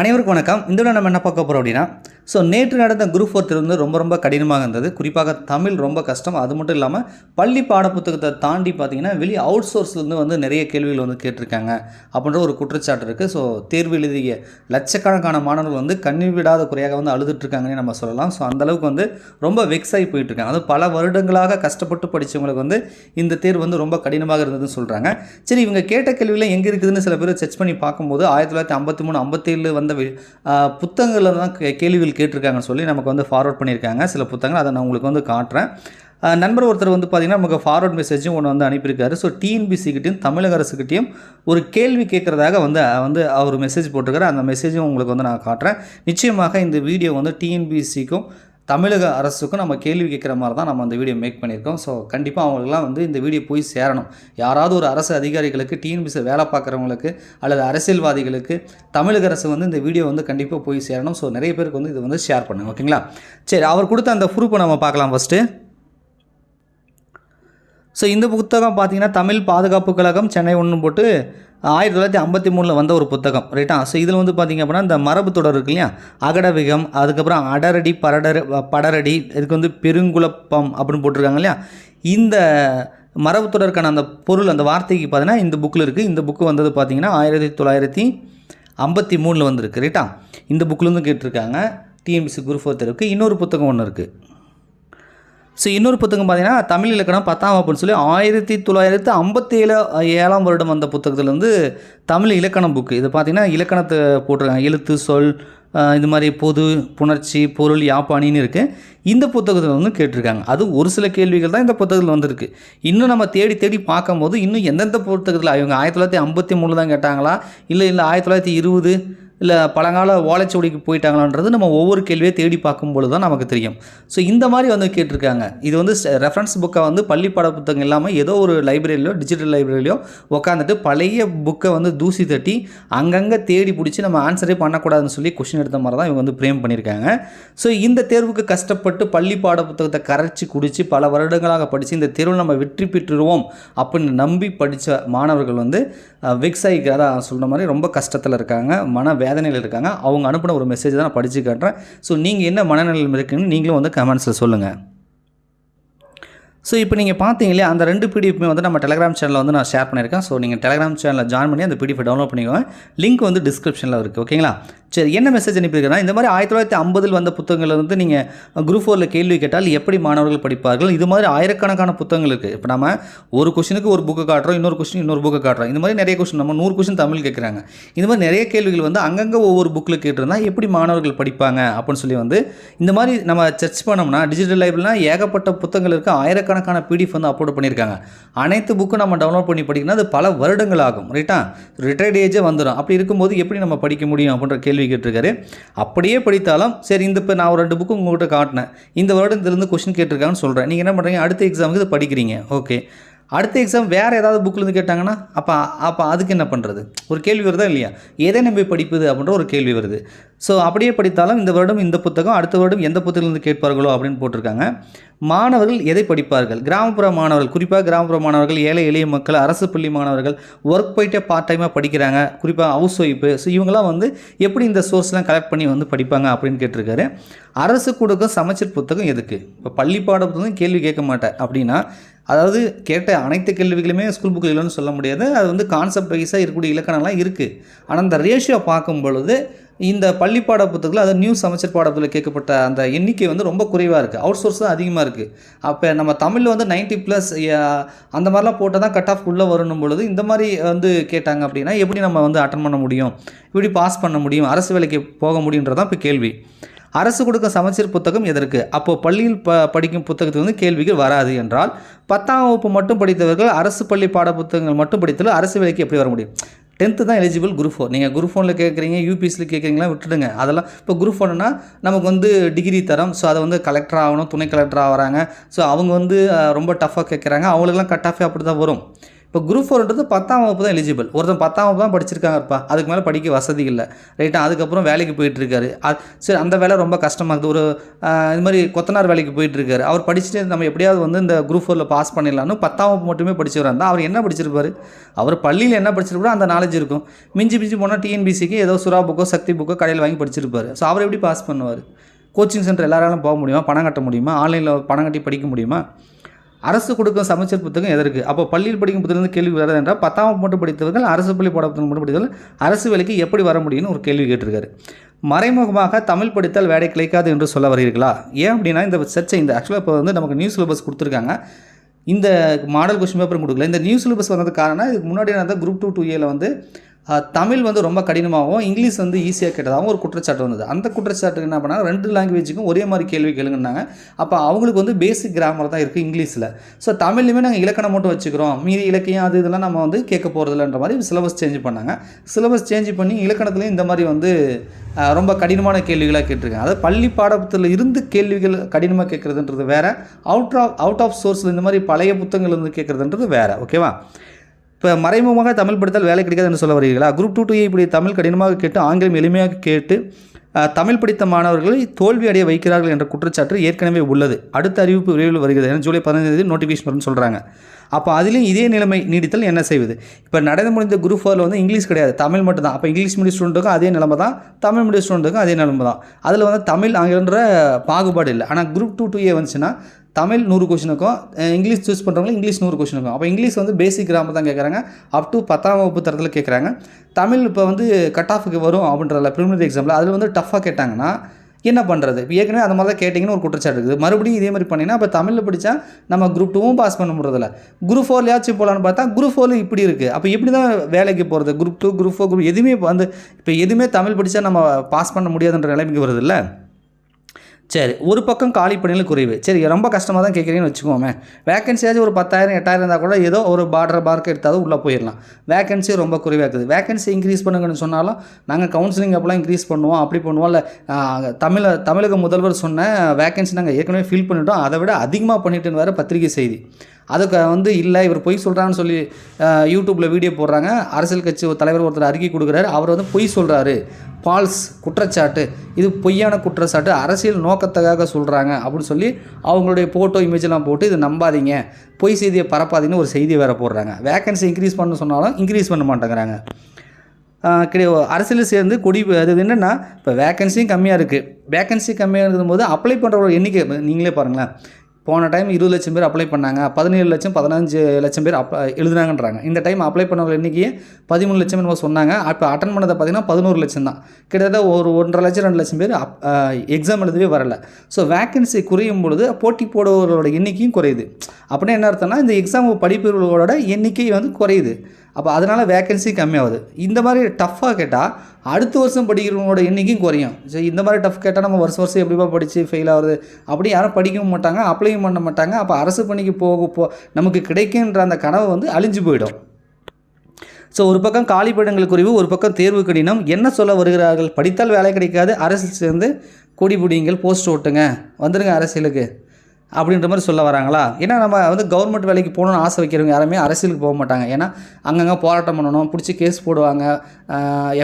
அனைவருக்கும் வணக்கம். இந்த நம்ம என்ன பார்க்க போகிறோம் அப்படின்னா ஸோ நேற்று நடந்த குரூப் ஃபோர் தேர்வு வந்து ரொம்ப ரொம்ப கடினமாக இருந்தது. குறிப்பாக தமிழ் ரொம்ப கஷ்டம். அது மட்டும் இல்லாமல் பள்ளி பாடப்புத்தகத்தை தாண்டி பார்த்தீங்கன்னா வெளி அவுட் சோர்ஸ்லேருந்து வந்து நிறைய கேள்விகள் வந்து கேட்டிருக்காங்க அப்படின்ற ஒரு குற்றச்சாட்டு இருக்குது ஸோ தேர்வு எழுதிய லட்சக்கணக்கான மாணவர்கள் வந்து கண்ணீர் விடாத குறையாக வந்து அழுதுட்டுருக்காங்கன்னு நம்ம சொல்லலாம். ஸோ அந்தளவுக்கு வந்து ரொம்ப வெக்ஸ் ஆகி போயிட்டுருக்காங்க அது பல வருடங்களாக கஷ்டப்பட்டு படித்தவங்களுக்கு வந்து இந்த தேர்வு வந்து ரொம்ப கடினமாக இருந்ததுன்னு சொல்கிறாங்க சரி இவங்க கேட்ட கேள்வியில் எங்கே இருக்குதுன்னு சில பேர் செக் பண்ணி பார்க்கும்போது ஆயிரத்தி தொள்ளாயிரத்தி ஐம்பத்தி மூணு ஐம்பத்தேழு வந்த வி- புத்தகங்களில் தான் கே- கேள்விகள் கேட்டிருக்காங்கன்னு சொல்லி நமக்கு வந்து ஃபார்வர்ட் பண்ணியிருக்காங்க. சில புத்தகங்கள் அதை நான் உங்களுக்கு வந்து காட்டுறேன். நண்பர் ஒருத்தர் வந்து பார்த்திங்கன்னா நமக்கு ஃபார்வர்ட் மெசேஜும் ஒன்று வந்து அனுப்பியிருக்காரு. ஸோ டிஎன்பிசிக்கிட்டையும் தமிழக அரசுக்கிட்டையும் ஒரு கேள்வி கேட்குறதாக வந்து வந்து அவர் மெசேஜ் போட்டிருக்காரு. அந்த மெசேஜும் உங்களுக்கு வந்து நான் காட்டுறேன். நிச்சயமாக இந்த வீடியோ வந்து டிஎன்பிசிக்கும் தமிழக அரசுக்கும் நம்ம கேள்வி கேட்குற மாதிரி தான் நம்ம அந்த வீடியோ மேக் பண்ணியிருக்கோம். ஸோ கண்டிப்பாக அவங்களுக்குலாம் வந்து இந்த வீடியோ போய் சேரணும். யாராவது ஒரு அரசு அதிகாரிகளுக்கு டிஎன்பிசியில் வேலை பார்க்குறவங்களுக்கு அல்லது அரசியல்வாதிகளுக்கு தமிழக அரசு வந்து இந்த வீடியோ வந்து கண்டிப்பாக போய் சேரணும். ஸோ நிறைய பேருக்கு வந்து இது வந்து ஷேர் பண்ணுங்க ஓகேங்களா சரி அவர் கொடுத்த அந்த ப்ரூஃபை நம்ம பார்க்கலாம் ஃபஸ்ட்டு ஸோ இந்த புத்தகம் பார்த்தீங்கன்னா தமிழ் பாதுகாப்பு கழகம் சென்னை ஒன்று போட்டு ஆயிரத்தி தொள்ளாயிரத்தி ஐம்பத்தி மூணில் வந்த ஒரு புத்தகம் ரைட்டா ஸோ இதில் வந்து பார்த்திங்க அப்படின்னா இந்த மரபு தொடர் இருக்கு இல்லையா? அகடவிகம் அதுக்கப்புறம் அடரடி பரடர் படரடி இதுக்கு வந்து பெருங்குழப்பம் அப்படின்னு போட்டிருக்காங்க இல்லையா? இந்த மரபு தொடருக்கான அந்த பொருள் அந்த வார்த்தைக்கு பார்த்தீங்கன்னா இந்த புக்கில் இருக்குது இந்த புக்கு வந்தது பார்த்தீங்கன்னா ஆயிரத்தி தொள்ளாயிரத்தி ஐம்பத்தி மூணில் வந்திருக்கு ரைட்டா இந்த புக்கிலேருந்து கேட்டிருக்காங்க டிஎம்பிசி குரூப் ஃபோர் தெருக்கு இன்னொரு புத்தகம் ஒன்று இருக்குது ஸோ இன்னொரு புத்தகம் பார்த்தீங்கன்னா தமிழ் இலக்கணம் பத்தாம் வகுப்புன்னு சொல்லி ஆயிரத்தி தொள்ளாயிரத்து ஐம்பத்தி ஏழு ஏழாம் வருடம் வந்த புத்தகத்துலேருந்து தமிழ் இலக்கணம் புக்கு இது பார்த்தீங்கன்னா இலக்கணத்தை போட்டிருக்காங்க. எழுத்து சொல் இது மாதிரி பொது புணர்ச்சி பொருள் யாப்பானின்னு இருக்குது இந்த புத்தகத்தில் வந்து கேட்டிருக்காங்க. அது ஒரு சில கேள்விகள் தான் இந்த புத்தகத்தில் வந்திருக்கு. இன்னும் நம்ம தேடி தேடி பார்க்கும்போது இன்னும் எந்தெந்த புத்தகத்தில் இவங்க ஆயிரத்தி தொள்ளாயிரத்தி ஐம்பத்தி மூணு தான் கேட்டாங்களா? இல்லை இல்லை ஆயிரத்தி தொள்ளாயிரத்தி இருபது இல்லை பழங்கால ஓலைச்சுவடிக்கு போயிட்டாங்களான்றது நம்ம ஒவ்வொரு கேள்வியை தேடி பார்க்கும்பொழுது தான் நமக்கு தெரியும். ஸோ இந்த மாதிரி வந்து கேட்டிருக்காங்க. இது வந்து ரெஃபரன்ஸ் புக்கை வந்து பள்ளி பாட புத்தகம் இல்லாமல் ஏதோ ஒரு லைப்ரரியிலோ டிஜிட்டல் லைப்ரரியிலையோ உட்காந்துட்டு பழைய புக்கை வந்து தூசி தட்டி அங்கங்கே தேடி பிடிச்சி நம்ம ஆன்சரே பண்ணக்கூடாதுன்னு சொல்லி கொஷின் எடுத்த மாதிரி தான் இவங்க வந்து பிரேம் பண்ணியிருக்காங்க. ஸோ இந்த தேர்வுக்கு கஷ்டப்பட்டு பள்ளி பாட புத்தகத்தை கரைச்சி குடித்து பல வருடங்களாக படித்து இந்த தேர்வில் நம்ம வெற்றி பெற்றுருவோம் அப்படின்னு நம்பி படித்த மாணவர்கள் வந்து வெக்ஸ் ஆகி சொல்கிற மாதிரி ரொம்ப கஷ்டத்தில் இருக்காங்க. மன வே வேதனையில் இருக்காங்க. அவங்க அனுப்பின ஒரு மெசேஜ் தான் நான் படித்து காட்டுறேன். ஸோ நீங்கள் என்ன மனநிலையில் இருக்குன்னு நீங்களும் வந்து கமெண்ட்ஸில் சொல்லுங்கள் ஸோ இப்போ நீங்கள் பார்த்தீங்களே அந்த ரெண்டு பிடிஎஃப்மே வந்து நம்ம டெலிகிராம் சேனலில் வந்து நான் ஷேர் பண்ணியிருக்கேன். ஸோ நீங்கள் டெலிகிராம் சேனலில் ஜாயின் பண்ணி அந்த பிடிஎஃப் டவுன்லோட் பண்ணிக்கோங்க. லிங்க் வந்து டிஸ்கிரிப்ஷனில் இருக்குது ஓகேங்களா சரி என்ன மெசேஜ் அனுப்பியிருக்கேன்னா இந்த மாதிரி ஆயிரத்தி தொள்ளாயிரத்தி ஐம்பதில் வந்த புத்தகங்கள் வந்து நீங்கள் குரூப் ஃபோரில் கேள்வி கேட்டால் எப்படி மாணவர்கள் படிப்பார்கள்? இது மாதிரி ஆயிரக்கணக்கான புத்தகங்கள் இருக்குது இப்போ நம்ம ஒரு கொஷினுக்கு ஒரு புக்கு காட்டுறோம் இன்னொரு கொஷின் இன்னொரு புக்கு காட்டுறோம். இந்த மாதிரி நிறைய கொஷின் நம்ம நூறு கொஷின் தமிழ் கேட்குறாங்க இந்த மாதிரி நிறைய கேள்விகள் வந்து அங்கங்கே ஒவ்வொரு புக்கில் கேட்டிருந்தா எப்படி மாணவர்கள் படிப்பாங்க அப்படின்னு சொல்லி வந்து இந்த மாதிரி நம்ம சர்ச் பண்ணோம்னா டிஜிட்டல் லைப்ரரினா ஏகப்பட்ட புத்தகங்கள் இருக்குது ஆயிரக்கணக்கான பிடிஎஃப் வந்து அப்லோட் பண்ணியிருக்காங்க. அனைத்து புக்கும் நம்ம டவுன்லோட் பண்ணி படிக்கணும் அது பல வருடங்கள் ஆகும். ரைட்டா ரிட்டையர்ட் ஏஜே வந்துடும் அப்படி இருக்கும்போது எப்படி நம்ம படிக்க முடியும் அப்படின்ற கேள்வி கேட்டிருக்காரு. அப்படியே படித்தாலும் சரி இந்த இப்போ நான் ஒரு ரெண்டு புக்கு உங்கள்கிட்ட காட்டினேன். இந்த வருடத்திலிருந்து கொஷின் கேட்டிருக்காங்கன்னு சொல்கிறேன் நீங்கள் என்ன பண்ணுறீங்க அடுத்த எக்ஸாமுக்கு இது படிக்கிறீங்க. ஓகே அடுத்த எக்ஸாம் வேறு ஏதாவது புக்கிலேருந்து கேட்டாங்கன்னா அப்போ அப்போ அதுக்கு என்ன பண்ணுறது ஒரு கேள்வி வருதா இல்லையா? எதை நம்பி படிப்பது அப்படின்ற ஒரு கேள்வி வருது. ஸோ அப்படியே படித்தாலும் இந்த வருடம் இந்த புத்தகம் அடுத்த வருடம் எந்த புத்தகத்திலிருந்து கேட்பார்களோ அப்படின்னு போட்டிருக்காங்க. மாணவர்கள் எதை படிப்பார்கள்? கிராமப்புற மாணவர்கள் குறிப்பாக கிராமப்புற மாணவர்கள் ஏழை எளிய மக்கள் அரசு பள்ளி மாணவர்கள் ஒர்க் போயிட்டே பார்ட் டைமாக படிக்கிறாங்க. குறிப்பாக ஹவுஸ் ஒய்ஃபு ஸோ இவங்களாம் வந்து எப்படி இந்த சோர்ஸ்லாம் கலெக்ட் பண்ணி வந்து படிப்பாங்க அப்படின்னு கேட்டிருக்காரு. அரசு கொடுக்க சமச்சீர் புத்தகம் எதுக்கு? இப்போ பள்ளி பாட புத்தகம் கேள்வி கேட்க மாட்டேன் அப்படின்னா அதாவது கேட்ட அனைத்து கேள்விகளுமே ஸ்கூல் புக்கில் இல்லைன்னு சொல்ல முடியாது. அது வந்து கான்செப்ட் வைஸாக இருக்கக்கூடிய இலக்கணம்லாம் இருக்குது ஆனால் அந்த ரேஷியோ பார்க்கும் பொழுது இந்த பள்ளி பாட புத்தகத்தில் அதாவது நியூ சமச்சீர் பாடத்தில் கேட்கப்பட்ட அந்த எண்ணிக்கை வந்து ரொம்ப குறைவாக இருக்குது அவுட் சோர்ஸ் தான் அதிகமாக இருக்குது அப்போ நம்ம தமிழில் வந்து 90 ப்ளஸ் அந்த மாதிரிலாம் போட்டால் தான் கட் ஆஃப் உள்ளே வரணும் பொழுது இந்த மாதிரி வந்து கேட்டாங்க அப்படின்னா எப்படி நம்ம வந்து அட்டன் பண்ண முடியும்? இப்படி பாஸ் பண்ண முடியும்? அரசு வேலைக்கு போக முடியுன்றதான் இப்போ கேள்வி. அரசு கொடுக்கும் சமச்சீர் புத்தகம் எதற்கு? அப்போது பள்ளியில் ப படிக்கும் புத்தகத்துக்கு வந்து கேள்விகள் வராது என்றால் பத்தாம் வகுப்பு மட்டும் படித்தவர்கள் அரசு பள்ளி பாட புத்தகங்கள் மட்டும் படித்தாலும் அரசு வேலைக்கு எப்படி வர முடியும்? டென்த்து தான் எலிஜிபிள் குரூப் ஃபோர் நீங்கள் குரூப் ஃபோனில் கேட்குறீங்க யூபிஎஸ்சியில் கேட்குறீங்களா விட்டுடுங்க. அதெல்லாம் இப்போ குரூப் ஃபோனுனா நமக்கு வந்து டிகிரி தரம். ஸோ அதை வந்து கலெக்டர் ஆகணும் துணை கலெக்டர் ஆகிறாங்க ஸோ அவங்க வந்து ரொம்ப டஃப்பாக கேட்குறாங்க. அவங்களுக்குலாம் கட் ஆஃபே அப்படி தான் வரும். இப்போ குரூப் ஃபோர்ன்றது பத்தாம் வகுப்பு தான் எலிஜிபிள் ஒருத்தன் பத்தாம் வகுப்பு தான் படிச்சிருக்காங்கப்பா. அதுக்கு மேலே படிக்க வசதி இல்லை. ரைட்டா அதுக்கப்புறம் வேலைக்கு போயிட்டுருக்காரு. சரி அந்த வேலை ரொம்ப கஷ்டமாக இருக்குது. ஒரு இது மாதிரி கொத்தனார் வேலைக்கு போயிட்டுருக்காரு. அவர் படிச்சுட்டு நம்ம எப்படியாவது வந்து இந்த குரூப் ஃபோரில் பாஸ் பண்ணிடலாம்னு பத்தாம் வகுப்பு மட்டுமே படிச்சவராக இருந்தால் அவர் என்ன படிச்சிருப்பார்? அவர் பள்ளியில் என்ன படிச்சிருப்பாரோ அந்த நாலேஜ் இருக்கும். மிஞ்சி மிஞ்சி போனால் டிஎன்பிசிக்கு ஏதோ சுறா புக்கோ சக்தி புக்கோ கடையில் வாங்கி படிச்சிருப்பாரு. ஸோ அவர் எப்படி பாஸ் பண்ணுவார்? கோச்சிங் சென்டர் எல்லாராலும் போக முடியுமா? பணம் கட்ட முடியுமா? ஆன்லைனில் பணம் கட்டி படிக்க முடியுமா? அரசு கொடுக்கும் சமச்சீர் புத்தகம் எதற்கு அப்போ பள்ளியில் படிக்கும் புத்தகம் கேள்வி வராது என்றால் பத்தாம் வகுப்பு மட்டும் படித்தவர்கள் அரசு பள்ளி பாட மட்டும் படித்தவர்கள் அரசு வேலைக்கு எப்படி வர முடியும்னு ஒரு கேள்வி கேட்டிருக்காரு. மறைமுகமாக தமிழ் படித்தால் வேலை கிடைக்காது என்று சொல்ல வருகிறீர்களா? ஏன் அப்படின்னா இந்த சர்ச்சை இந்த ஆக்சுவலாக இப்போ வந்து நமக்கு நியூ சிலபஸ் கொடுத்துருக்காங்க. இந்த மாடல் கொஸ்டின் பேப்பர் கொடுக்கல. இந்த நியூ சிலபஸ் வந்தது காரணம் இதுக்கு முன்னாடி நடந்த குரூப் டூ டூ ஏல வந்து தமிழ் வந்து ரொம்ப கடினமாகவும் இங்கிலீஷ் வந்து ஈஸியாக கேட்டதாகவும் ஒரு குற்றச்சாட்டு வந்தது. அந்த குற்றச்சாட்டுக்கு என்ன பண்ணாங்க? ரெண்டு லாங்குவேஜுக்கும் ஒரே மாதிரி கேள்வி கேளுங்கன்னாங்க. அப்போ அவங்களுக்கு வந்து பேசிக் கிராமர் தான் இருக்குது இங்கிலீஷில். ஸோ தமிழ்லையுமே நாங்கள் இலக்கணம் மட்டும் வச்சுக்கிறோம். மீதி இலக்கியம் அது இதெல்லாம் நம்ம வந்து கேட்க போகிறதில்லன்ற மாதிரி சிலபஸ் சேஞ்ச் பண்ணாங்க. சிலபஸ் சேஞ்ச் பண்ணி இலக்கணத்துலேயும் இந்த மாதிரி வந்து ரொம்ப கடினமான கேள்விகளாக கேட்டிருக்காங்க. அதாவது பள்ளி பாடத்தில் இருந்து கேள்விகள் கடினமாக கேட்குறதுன்றது வேறு. அவுட் ஆஃப் அவுட் ஆஃப் சோர்ஸில் இந்த மாதிரி பழைய புத்தகங்கள் இருந்து கேட்குறதுன்றது வேறு. ஓகேவா இப்போ மறைமுகமாக தமிழ் படித்தால் வேலை கிடைக்காது என்று சொல்ல வருகிறீர்களா? குரூப் டூ டூ இப்படி தமிழ் கடினமாக கேட்டு ஆங்கிலம் எளிமையாக கேட்டு தமிழ் படித்த மாணவர்களை தோல்வி அடைய வைக்கிறார்கள் என்ற குற்றச்சாட்டு ஏற்கனவே உள்ளது. அடுத்த அறிவிப்பு விரைவில் வருகிறது. ஏன்னா ஜூலை பதினைந்து நோட்டிஃபிகேஷன் வரும்னு சொல்கிறாங்க அப்போ அதிலும் இதே நிலைமை நீடித்தல் என்ன செய்வது? இப்போ நடந்து முடிந்த குரூப் ஃபோரில் வந்து இங்கிலீஷ் கிடையாது. தமிழ் மட்டும் தான் அப்போ இங்கிலீஷ் மீடியம் ஸ்டூடெண்ட்டுக்கும் அதே நிலைமை தான். தமிழ் மீடியம் ஸ்டூடெண்ட்டுக்கும் அதே நிலைமை தான். அதில் வந்து தமிழ் ஆங்கிலன்ற பாகுபாடு இல்லை. ஆனால் குரூப் டூ டூ ஏ வந்துச்சுன்னா தமிழ் நூறு கொஷினுக்கும் இருக்கும் இங்கிலீஷ் சூஸ் பண்ணுறவங்க இங்கிலீஷ் நூறு கொஷினுக்கும் அப்போ இங்கிலீஷ் வந்து பேசிக் கிராமர் தான் கேட்குறாங்க அப் டு பத்தாம் வகுப்பு தரத்தில் கேட்குறாங்க தமிழ் இப்போ வந்து கட் ஆஃபுக்கு வரும் அப்படின்றதுல ப்ரிமினரி எக்ஸாமில் அதில் வந்து டஃப்பாக கேட்டாங்கன்னா என்ன பண்ணுறது இப்போ ஏற்கனவே அந்த மாதிரி தான் கேட்டிங்கன்னு ஒரு குற்றச்சாட்டு இருக்குது. மறுபடியும் இதே மாதிரி பண்ணினா அப்போ தமிழில் படித்தா நம்ம குரூப் டூவும் பாஸ் பண்ண முடியறதில்ல குரூப் ஃபோர்லையாச்சும் போகலான்னு பார்த்தா குரூப் ஃபோரில் இப்படி இருக்குது அப்போ எப்படி தான் வேலைக்கு போகிறது group two group four group எதுவுமே வந்து இப்போ எதுவுமே தமிழ் படித்தா நம்ம பாஸ் பண்ண முடியாதுன்ற நிலைமைக்கு வருது சரி ஒரு பக்கம் காலி பணிகள் குறைவு. சரி ரொம்ப கஷ்டமாக தான் கேட்குறீங்கன்னு வச்சுக்கோமே. வேகன்சியாச்சும் ஒரு பத்தாயிரம் எட்டாயிரம் இருந்தால் கூட ஏதோ ஒரு பார்டர் மார்க் எடுத்தாலும் உள்ளே போயிடலாம். வேகன்சி ரொம்ப குறைவாக இருக்குது. வேகன்சி இன்க்ரீஸ் பண்ணுங்கன்னு சொன்னாலும் நாங்கள் கவுன்சிலிங் அப்போலாம் இன்க்ரீஸ் பண்ணுவோம் அப்படி பண்ணுவோம். இல்லை தமிழ தமிழக முதல்வர் சொன்ன வேகன்சி நாங்கள் ஏற்கனவே ஃபில் பண்ணிட்டோம். அதை விட அதிகமாக பண்ணிட்டுன்னு வேறு பத்திரிகை செய்தி. அதுக்கு வந்து இல்லை இவர் பொய் சொல்கிறான்னு சொல்லி யூடியூப்பில் வீடியோ போடுறாங்க. அரசியல் கட்சி ஒரு தலைவர் ஒருத்தர் அறிக்கை கொடுக்குறாரு. அவர் வந்து பொய் சொல்கிறாரு பால்ஸ் குற்றச்சாட்டு. இது பொய்யான குற்றச்சாட்டு. அரசியல் நோக்கத்துக்காக சொல்கிறாங்க அப்படின்னு சொல்லி அவங்களுடைய ஃபோட்டோ இமேஜ்லாம் போட்டு இது நம்பாதீங்க. பொய் செய்தியை பரப்பாதீங்கன்னு ஒரு செய்தி வேறு போடுறாங்க. வேகன்சி இன்க்ரீஸ் பண்ண சொன்னாலும் இன்க்ரீஸ் பண்ண மாட்டேங்கிறாங்க. கிடையாது அரசியல் சேர்ந்து கொடி அது என்னென்னா இப்போ வேகன்சியும் கம்மியாக இருக்குது வேகன்சி கம்மியாக இருக்கும்போது அப்ளை பண்ணுறவங்க எண்ணிக்கை நீங்களே பாருங்களேன். போன டைம் இருபது லட்சம் பேர் அப்ளை பண்ணாங்க. பதினேழு லட்சம் பதினஞ்சு லட்சம் பேர் அப் எழுதுனாங்கன்றாங்க. இந்த டைம் அப்ளை பண்ணவங்க எண்ணிக்கையே பதிமூணு லட்சம் என்னமோ சொன்னாங்க. அப்போ அட்டன் பண்ணதை பார்த்தீங்கன்னா பதினோரு லட்சம் தான். கிட்டத்தட்ட ஒரு ஒன்றரை லட்சம் ரெண்டு லட்சம் பேர் அப் எக்ஸாம் எழுதவே வரல. ஸோ வேக்கன்சி குறையும் பொழுது போட்டி போடுபவர்களோட எண்ணிக்கையும் குறையுது. அப்படின்னா என்ன அர்த்தம்னா இந்த எக்ஸாம் படிப்பவர்களோட எண்ணிக்கை வந்து குறையுது. அப்போ அதனால் வேகன்சி கம்மியாகுது. இந்த மாதிரி டஃப்பாக கேட்டால் அடுத்த வருஷம் படிக்கிறவங்களோட எண்ணிக்கையும் குறையும். சரி இந்த மாதிரி டஃப் கேட்டால் நம்ம வருஷம் வருஷம் எப்படிப்பா படித்து ஃபெயில் ஆகுது அப்படி யாரும் படிக்கவும் மாட்டாங்க அப்ளையும் பண்ண மாட்டாங்க. அப்போ அரசு பணிக்கு போக போ நமக்கு கிடைக்குன்ற அந்த கனவு வந்து அழிஞ்சு போயிடும். ஸோ ஒரு பக்கம் காலிப்படங்கள் குறைவு ஒரு பக்கம் தேர்வு கடினம். என்ன சொல்ல வருகிறார்கள்? படித்தால் வேலை கிடைக்காது அரசியல் சேர்ந்து கொடி பிடிங்கள் போஸ்ட் ஓட்டுங்க. வந்துடுங்க அரசியலுக்கு. அப்படின்ற மாதிரி சொல்ல வராங்களா? ஏன்னா நம்ம வந்து கவர்மெண்ட் வேலைக்கு போகணும்னு ஆசை வைக்கிறவங்க யாருமே அரசியலுக்கு போக மாட்டாங்க. ஏன்னா அங்கங்கே போராட்டம் பண்ணணும் பிடிச்சி கேஸ் போடுவாங்க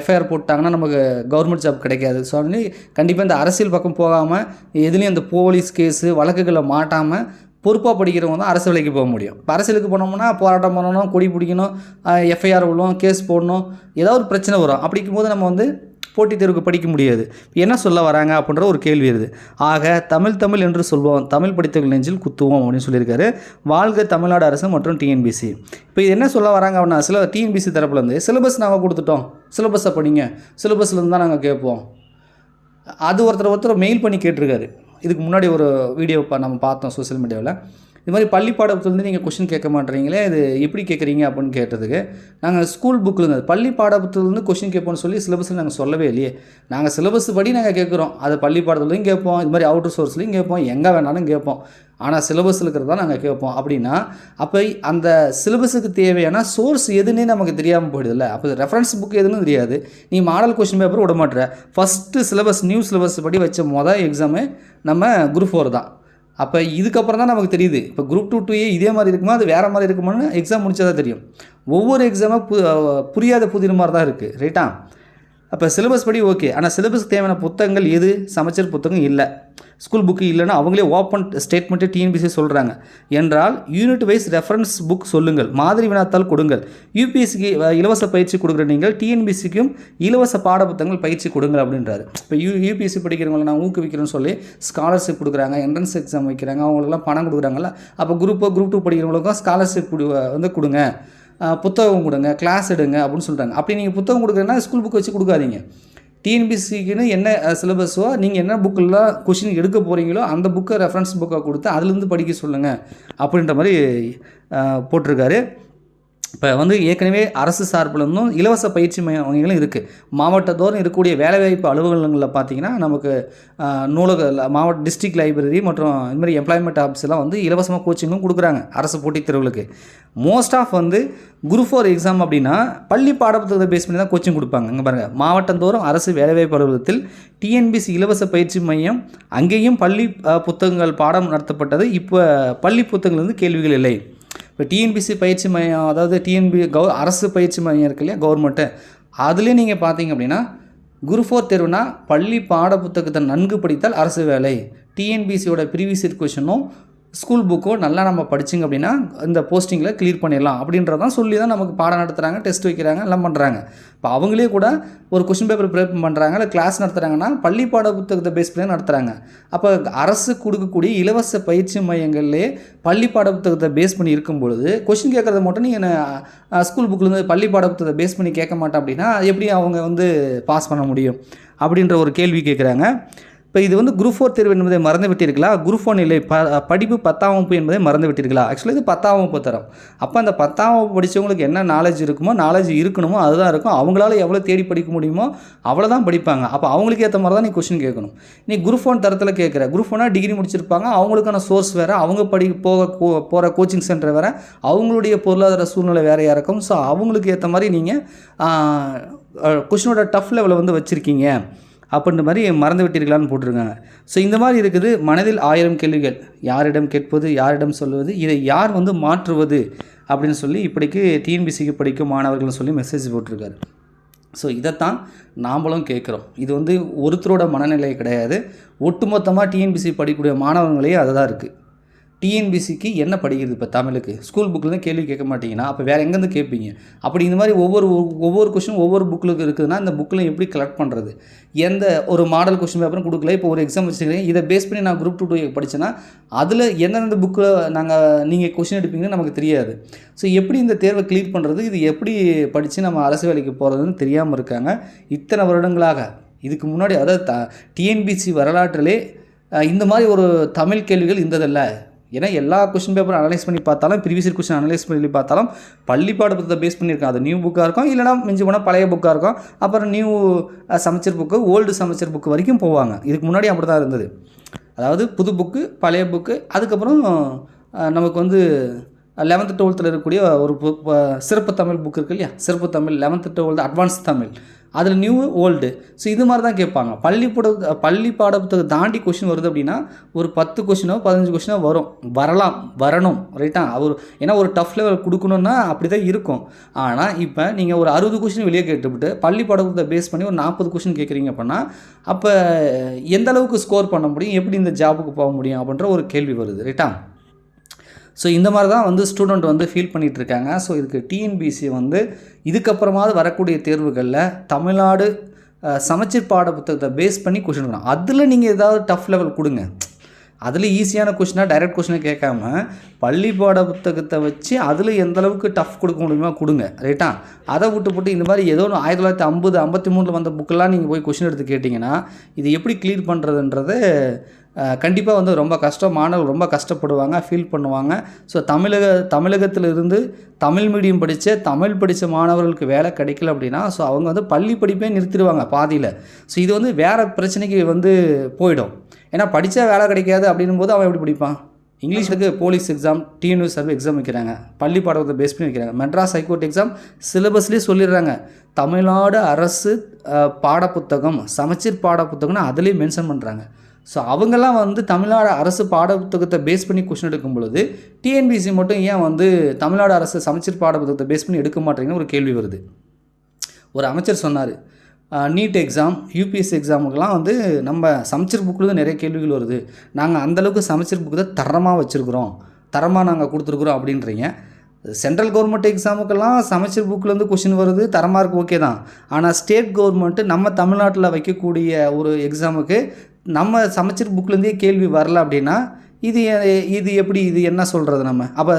எஃப்ஐஆர் போட்டாங்கன்னா நமக்கு கவர்மெண்ட் ஜாப் கிடைக்காது. ஸோ வந்து கண்டிப்பாக இந்த அரசியல் பக்கம் போகாமல் எதுலேயும் இந்த போலீஸ் கேஸு வழக்குகளை மாட்டாமல் பொறுப்பாக படிக்கிறவங்க தான் அரசு வேலைக்கு போக முடியும். இப்போ அரசியலுக்கு போனோம்னா போராட்டம் பண்ணணும் கொடி பிடிக்கணும் எஃப்ஐஆர் விடணும் கேஸ் போடணும் ஏதாவது ஒரு பிரச்சனை வரும். அப்படிங்கும்போது நம்ம வந்து போட்டித் தேர்வுக்கு படிக்க முடியாது. என்ன சொல்ல வராங்க அப்படின்ற ஒரு கேள்வி வருது. ஆக தமிழ் தமிழ் என்று சொல்வோம். தமிழ் படித்தவர்கள் நெஞ்சில் குத்துவோம் அப்படின்னு சொல்லியிருக்காரு. வாழ்க தமிழ்நாடு அரசு மற்றும் டிஎன்பிசி இப்போ இது என்ன சொல்ல வராங்க அப்படின்னா சில டிஎன்பிசி தரப்புலேருந்து சிலபஸ் நாங்கள் கொடுத்துட்டோம். சிலபஸை படிங்க. சிலபஸ்லேருந்து தான் நாங்கள் கேட்போம். அது ஒருத்தர் ஒருத்தர் மெயில் பண்ணி கேட்டிருக்காரு. இதுக்கு முன்னாடி ஒரு வீடியோ பா நம்ம பார்த்தோம் சோஷியல் மீடியாவில் இது மாதிரி பள்ளி பாடப்புத்தகத்துலேருந்து நீங்கள் கொஷின் கேட்க மாட்டேறீங்களே இது எப்படி கேட்குறீங்க அப்படின்னு கேட்டதுக்கு நாங்கள் ஸ்கூல் புக்கில் பள்ளி பாடப்புத்தகத்துலேருந்து கொஷின் கேட்போம்னு சொல்லி சிலபஸில் நாங்கள் சொல்லவே இல்லையே. நாங்கள் சிலபஸ் படி நாங்கள் கேட்குறோம். அதை பள்ளி பாடத்துலையும் கேட்போம் இது மாதிரி அவுட்டர் சோர்ஸ்லையும் கேட்போம் எங்கே வேணாலும் கேட்போம். ஆனால் சிலபஸ் இருக்கிறதா நாங்கள் கேட்போம். அப்படின்னா அப்போ அந்த சிலபஸுக்கு தேவையான சோர்ஸ் எதுன்னே நமக்கு தெரியாமல் போயிடுதுல்ல அப்போ ரெஃபரன்ஸ் புக் எதுன்னு தெரியாது. நீ மாடல் கொஷின் பேப்பர் விட மாட்டுற ஃபஸ்ட்டு சிலபஸ் நியூ சிலபஸ் படி வச்ச மொதல் எக்ஸாமு நம்ம குரூப் ஃபோர் தான். அப்போ இதுக்கப்புறம் தான் நமக்கு தெரியுது. இப்போ குரூப் டூ டூயே இதே மாதிரி இருக்குமா? அது வேறு மாதிரி இருக்குமான்னு எக்ஸாம் முடிச்சா தான் தெரியும். ஒவ்வொரு எக்ஸாமும் பு புரியாத புதின மாதிரி தான் இருக்குது ரைட்டா அப்போ சிலபஸ் படி ஓகே ஆனால் சிலபஸ்க்கு தேவையான புத்தகங்கள் எது? சமைச்சர் புத்தகம் இல்லை. ஸ்கூல் புக்கு இல்லைனா அவங்களே ஓப்பன் ஸ்டேட்மெண்ட்டே டிஎன்பிசி சொல்கிறாங்க என்றால் யூனிட் வைஸ் ரெஃபரன்ஸ் புக் சொல்லுங்கள். மாதிரி வினாத்தால் கொடுங்கள். யூபிஎஸ்சிக்கு இலவச பயிற்சி கொடுக்குற நீங்கள் டிஎன்பிசிக்கும் இலவச பாட புத்தகங்கள் பயிற்சி கொடுங்கள் அப்படின்றாரு. இப்போ யூ யூபிஎஸ்சி படிக்கிறவங்களை நான் ஊக்குவிக்கிறேன்னு சொல்லி ஸ்காலர்ஷிப் கொடுக்குறாங்க என்ட்ரன்ஸ் எக்ஸாம் வைக்கிறாங்க அவங்களுக்குலாம் பணம் கொடுக்குறாங்கல்ல. அப்போ குரூப் குரூப் டூ படிக்கிறவங்களுக்கும் ஸ்காலர்ஷிப் வந்து கொடுங்க. புத்தகம் கொடுங்க கிளாஸ் எடுங்க அப்படின்னு சொல்கிறாங்க அப்படி நீங்கள் புத்தகம் கொடுக்குறேன்னா ஸ்கூல் புக் வச்சு கொடுக்காதீங்க. டிஎன்பிசிக்குன்னு என்ன சிலபஸோ நீங்கள் என்ன புக்கெல்லாம் கொஷின் எடுக்க போகிறீங்களோ அந்த புக்கை ரெஃபரன்ஸ் புக்கை கொடுத்து அதுலேருந்து படிக்க சொல்லுங்கள் அப்படின்ற மாதிரி போட்டிருக்காரு. இப்போ வந்து ஏற்கனவே அரசு சார்பில் இருந்தும் இலவச பயிற்சி மையங்களும் இருக்குது மாவட்டத்தோறும் இருக்கக்கூடிய வேலைவாய்ப்பு அலுவலகங்களில் பார்த்தீங்கன்னா நமக்கு நூலக மாவட்ட டிஸ்ட்ரிக்ட் லைப்ரரி மற்றும் இதுமாதிரி எம்ப்ளாய்மெண்ட் ஆப்ஸ் எல்லாம் வந்து இலவசமாக கோச்சிங்கும் கொடுக்குறாங்க அரசு போட்டித் தேர்வுகளுக்கு. மோஸ்ட் ஆஃப் வந்து குரூப் ஃபோர் எக்ஸாம் அப்படின்னா பள்ளி பாடப்புத்தகத்தை பேஸ் பண்ணி தான் கோச்சிங் கொடுப்பாங்க. இங்கே பாருங்கள் மாவட்டந்தோறும் அரசு வேலைவாய்ப்பு அலுவலகத்தில் டிஎன்பிசி இலவச பயிற்சி மையம் அங்கேயும் பள்ளி புத்தகங்கள் பாடம் நடத்தப்பட்டது. இப்போ பள்ளி புத்தகங்கள் வந்து கேள்விகள் இல்லை. இப்போ டிஎன்பிசி பயிற்சி மையம் அதாவது டிஎன்பி கவ அரசு பயிற்சி மையம் இருக்கு இல்லையா கவர்மெண்ட்டு அதுலேயும் நீங்கள் பார்த்தீங்க அப்படின்னா குரு ஃபோர் தேர்வுனா பள்ளி பாட புத்தகத்தை நன்கு படித்தால் அரசு வேலை. டிஎன்பிசியோட ப்ரீவியஸ் கொஷனும் ஸ்கூல் புக்கோ நல்லா நம்ம படிச்சிங்க அப்படின்னா இந்த போஸ்டிங்கில் கிளியர் பண்ணிடலாம். அப்படின்றதான் சொல்லி தான் நமக்கு பாடம் நடத்துகிறாங்க டெஸ்ட் வைக்கிறாங்க எல்லாம் பண்ணுறாங்க இப்போ அவங்களே கூட ஒரு கொஷின் பேப்பர் ப்ரிப்பேர் பண்ணுறாங்க இல்லை கிளாஸ் நடத்துகிறாங்கன்னா பள்ளி பாட புத்தகத்தை பேஸ் பண்ணி நடத்துகிறாங்க அப்போ அரசு கொடுக்கக்கூடிய இலவச பயிற்சி மையங்கள்லேயே பள்ளி பாட புத்தகத்தை பேஸ் பண்ணி இருக்கும் பொழுது கொஷின் கேட்குறத மட்டும் நீ என்னை ஸ்கூல் புக்லேருந்து பள்ளி பாட புத்தகத்தை பேஸ் பண்ணி கேட்க மாட்டேன் அப்படின்னா எப்படி அவங்க வந்து பாஸ் பண்ண முடியும்? அப்படின்ற ஒரு கேள்வி கேட்குறாங்க. இப்போ இது வந்து குரூப் ஃபோர் தேர்வு என்பதை மறந்து விட்டீர்களா? குரூப் ஒன் இல்லை ப படிப்பு பத்தாம் வகுப்பு என்பதை மறந்து விட்டீர்களா? ஆக்சுவலி இது பத்தாம் வகுப்பு தரம். அப்போ அந்த பத்தாம் வகுப்பு படித்தவங்களுக்கு என்ன நாலேஜ் இருக்குமோ நாலேஜ் இருக்கணுமோ அதுதான் இருக்கும். அவங்களால எவ்வளோ தேடி படிக்க முடியுமோ அவ்வளோ தான் படிப்பாங்க. அப்போ அவங்களுக்கு ஏற்ற மாதிரி தான் நீ கொஷின் கேட்கணும். நீ குரூப் ஒன் தரத்தில் கேட்குற குரூப் ஒன்னாக டிகிரி முடிச்சிருப்பாங்க. அவங்களுக்கான சோர்ஸ் வேறு அவங்க படி போக கோ போகிற கோச்சிங் சென்டர் வேறு அவங்களுடைய பொருளாதார சூழ்நிலை வேறையாக இருக்கும் ஸோ அவங்களுக்கு ஏற்ற மாதிரி நீங்கள் கொஷினோட டஃப் லெவலை வந்து வச்சுருக்கீங்க. அப்படின்ற மாதிரி மறந்து விட்டீர்களான்னு போட்டிருக்காங்க. ஸோ இந்த மாதிரி இருக்குது மனதில் ஆயிரம் கேள்விகள். யாரிடம் கேட்பது யாரிடம் சொல்வது இதை யார் வந்து மாற்றுவது அப்படின்னு சொல்லி இப்படிக்கு டிஎன்பிசிக்கு படிக்கும் மாணவர்கள்னு சொல்லி மெசேஜ் போட்டிருக்காரு. ஸோ இதைத்தான் நாமளும் கேட்குறோம். இது வந்து ஒருத்தரோட மனநிலை கிடையாது. ஒட்டுமொத்தமாக டிஎன்பிசி படிக்கக்கூடிய மாணவர்களே அதுதான் இருக்குது டிஎன்பிசிக்கு என்ன படிக்கிறது இப்போ தமிழுக்கு? ஸ்கூல் புக்கில் கேள்வி கேட்க மாட்டீங்கன்னா அப்போ வேறு எங்கேருந்து கேட்பீங்க? அப்படி இந்த மாதிரி ஒவ்வொரு ஒவ்வொரு கொஷின் ஒவ்வொரு புக்கில் இருக்குதுன்னா இந்த புக்கில் எப்படி கலெக்ட் பண்ணுறது எந்த ஒரு மாடல் கொஷின் பேப்பரும் கொடுக்கல. இப்போ ஒரு எக்ஸாம் வச்சுருக்கேன் இதை பேஸ் பண்ணி நான் குரூப் டூ டூ படித்தேன்னா அதில் எந்தெந்த புக்கில் நாங்கள் நீங்கள் கொஷின் எடுப்பீங்கன்னு நமக்கு தெரியாது. ஸோ எப்படி இந்த தேர்வை கிளியர் பண்ணுறது இது எப்படி படித்து நம்ம அரசு வேலைக்கு போகிறதுன்னு தெரியாமல் இருக்காங்க. இத்தனை வருடங்களாக. இதுக்கு முன்னாடி அதாவது த டிஎன்பிசி வரலாற்றிலே இந்த மாதிரி ஒரு தமிழ் கேள்விகள் இருந்ததில்ல. ஏன்னா எல்லா கொஷின் பேப்பரும் அனலைஸ் பண்ணி பார்த்தாலும் ப்ரீவியஸ் கொஷின் அனலைஸ் பண்ணி பார்த்தாலும் பள்ளி பாடத்தை பேஸ் பண்ணியிருக்கோம் அது நியூ புக்காக இருக்கும் இல்லைனா மிஞ்சி போனால் பழைய புக்காக இருக்கும். அப்புறம் நியூ சமச்சீர் புக்கு ஓல்டு சமச்சீர் புக்கு வரைக்கும் போவாங்க. இதுக்கு முன்னாடி அப்படி தான் இருந்தது. அதாவது புது புக்கு பழைய புக்கு அதுக்கப்புறம் நமக்கு வந்து லெவன்த்து டுவெல்த்தில் இருக்கக்கூடிய ஒரு சிறப்பு தமிழ் புக் இருக்கு இல்லையா? சிறப்பு Tamil eleventh twelfth advance Tamil. அதில் நியூ ஓல்டு ஸோ இது மாதிரி தான் கேட்பாங்க. பள்ளி புட பள்ளி பாடத்தை தாண்டி கொஷின் வருது அப்படின்னா ஒரு பத்து கொஷினோ பதினஞ்சு கொஷினோ வரும். வரலாம் வரணும் ரைட்டா அவர் ஏன்னா ஒரு டஃப் லெவல் கொடுக்கணுன்னா அப்படி தான் இருக்கும். ஆனால் இப்போ நீங்கள் ஒரு அறுபது கொஷின் வெளியே கேட்டுவிட்டு பள்ளி பாடத்தை பேஸ் பண்ணி ஒரு நாற்பது கொஷின் கேட்குறீங்க அப்படின்னா அப்போ எந்த அளவுக்கு ஸ்கோர் பண்ண முடியும்? எப்படி இந்த ஜாபுக்கு போக முடியும்? அப்படின்ற ஒரு கேள்வி வருது ரைட்டா ஸோ இந்த மாதிரி தான் வந்து ஸ்டூடெண்ட் வந்து ஃபீல் பண்ணிகிட்டு இருக்காங்க ஸோ இதுக்கு டிஎன்பிசி வந்து இதுக்கப்புறமாவது வரக்கூடிய தேர்வுகளில் தமிழ்நாடு சமச்சீர் பாட புத்தகத்தை பேஸ் பண்ணி கொஷின் பண்ணலாம். அதில் நீங்கள் ஏதாவது டஃப் லெவல் கொடுங்க. அதில் ஈஸியான கொஷினாக டைரக்ட் கொஷினை கேட்காம பள்ளி பாட புத்தகத்தை வச்சு அதில் எந்தளவுக்கு டஃப் கொடுக்க முடியுமோ கொடுங்க ரைட்டா அதை விட்டு போட்டு இந்த மாதிரி ஏதோ ஒன்று ஆயிரத்தி தொள்ளாயிரத்தி ஐம்பது ஐம்பத்தி மூணில் வந்த புக்கெல்லாம் நீங்கள் போய் கொஷின் எடுத்து கேட்டிங்கன்னா இது எப்படி கிளியர் பண்ணுறதுன்றது கண்டிப்பாக வந்து ரொம்ப கஷ்டம். மாணவர் ரொம்ப கஷ்டப்படுவாங்க ஃபீல் பண்ணுவாங்க. ஸோ தமிழக தமிழகத்தில் இருந்து தமிழ் மீடியம் படித்த தமிழ் படித்த மாணவர்களுக்கு வேலை கிடைக்கல அப்படின்னா ஸோ அவங்க வந்து பள்ளி படிப்பே நிறுத்திடுவாங்க பாதியில். ஸோ இது வந்து வேறு பிரச்சனைக்கு வந்து போயிடும். ஏன்னா படித்தா வேலை கிடைக்காது அப்படின்னும் போது அவன் எப்படி படிப்பான்? இங்கிலீஷுக்கு police exam TNU survey exam வைக்கிறாங்க. பள்ளி பாடத்தை பேஸ் பண்ணி வைக்கிறாங்க. மெட்ராஸ் ஹைகோர்ட் எக்ஸாம் சிலபஸ்லேயே சொல்லிடுறாங்க. தமிழ்நாடு அரசு பாடப்புத்தகம் சமச்சீர் பாடப்புத்தகம்னு அதுலேயும் மென்ஷன் பண்ணுறாங்க ஸோ அவங்கெல்லாம் வந்து தமிழ்நாடு அரசு பாடப்புத்தகத்தை பேஸ் பண்ணி கொஷின் எடுக்கும் பொழுது டிஎன்பிசி மட்டும் ஏன் வந்து தமிழ்நாடு அரசு சமச்சீர் பாடப்புத்தகத்தை பேஸ் பண்ணி எடுக்க மாட்டேங்குன்னு ஒரு கேள்வி வருது. ஒரு அமைச்சர் சொன்னார். நீட் எக்ஸாம் யூபிஎஸ்சி எக்ஸாமுக்கெல்லாம் வந்து நம்ம சமைச்சர் புக்கில் தான் நிறைய கேள்விகள் வருது. நாங்கள் அந்தளவுக்கு சமைச்சர் புக்கு தான் தரமாக வச்சுருக்குறோம். தரமாக நாங்கள் கொடுத்துருக்குறோம் அப்படின்றீங்க. சென்ட்ரல் கவர்மெண்ட் எக்ஸாமுக்கெல்லாம் சமைச்சர் புக்கிலேருந்து கொஷின் வருது. தரமாக இருக்குது ஓகே தான். ஆனால் ஸ்டேட் கவர்மெண்ட்டு நம்ம தமிழ்நாட்டில் வைக்கக்கூடிய ஒரு எக்ஸாமுக்கு நம்ம சமைச்சர் புக்லேருந்தே கேள்வி வரல அப்படின்னா இது இது எப்படி இது என்ன சொல்கிறது நம்ம? அப்போ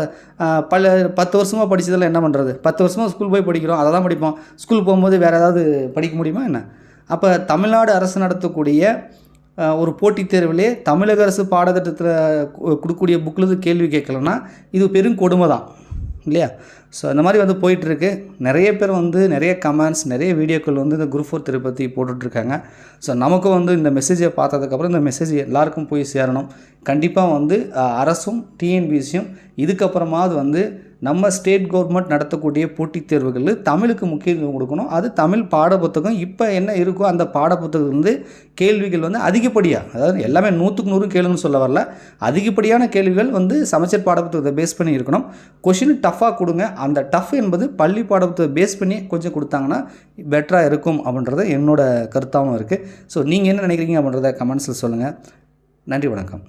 பல பத்து வருஷமாக படித்ததெல்லாம் என்ன பண்ணுறது பத்து வருஷமாக ஸ்கூல் போய் படிக்கிறோம் அதை தான் படிப்போம். ஸ்கூல் போகும்போது வேறு ஏதாவது படிக்க முடியுமா என்ன? அப்போ தமிழ்நாடு அரசு நடத்தக்கூடிய ஒரு போட்டித் தேர்விலே தமிழக அரசு பாடத்திட்டத்தில் கொடுக்கக்கூடிய புக்கில் கேள்வி கேட்கலன்னா இது பெரும் கொடுமை தான் இல்லையா? ஸோ அந்த மாதிரி வந்து போயிட்டுருக்கு. நிறைய பேர் வந்து நிறைய கமெண்ட்ஸ் நிறைய வீடியோக்கள் வந்து இந்த குரூப் ஃபோர் திருப்பதி போட்டுட்ருக்காங்க. ஸோ நமக்கும் வந்து இந்த மெசேஜை பார்த்ததுக்கப்புறம் இந்த மெசேஜ் எல்லாருக்கும் போய் சேரணும். கண்டிப்பாக வந்து அரசும் டிஎன்பிசியும் இதுக்கப்புறமாவது வந்து நம்ம ஸ்டேட் கவர்மெண்ட் நடத்தக்கூடிய போட்டித் தேர்வுகளில் தமிழுக்கு முக்கியத்துவம் கொடுக்கணும். அது தமிழ் பாடப்புத்தகம். இப்போ என்ன இருக்கோ அந்த பாடப்புத்தகம் வந்து கேள்விகள் வந்து அதிகப்படியாக அதாவது எல்லாமே நூற்றுக்கு நூறு கேளுன்னு சொல்ல வரல அதிகப்படியான கேள்விகள் வந்து சமச்சீர் பாடப்புத்தகத்தை பேஸ் பண்ணி இருக்கணும். கொஷின் டஃப்பாக கொடுங்க. அந்த டஃப் என்பது பள்ளி பாடப்புத்தகத்தை பேஸ் பண்ணி கொஞ்சம் கொடுத்தாங்கன்னா பெட்டராக இருக்கும் அப்படின்றது என்னோட கருத்தாகவும் இருக்குது ஸோ நீங்கள் என்ன நினைக்கிறீங்க அப்படின்றத கமெண்ட்ஸில் சொல்லுங்கள் நன்றி வணக்கம்.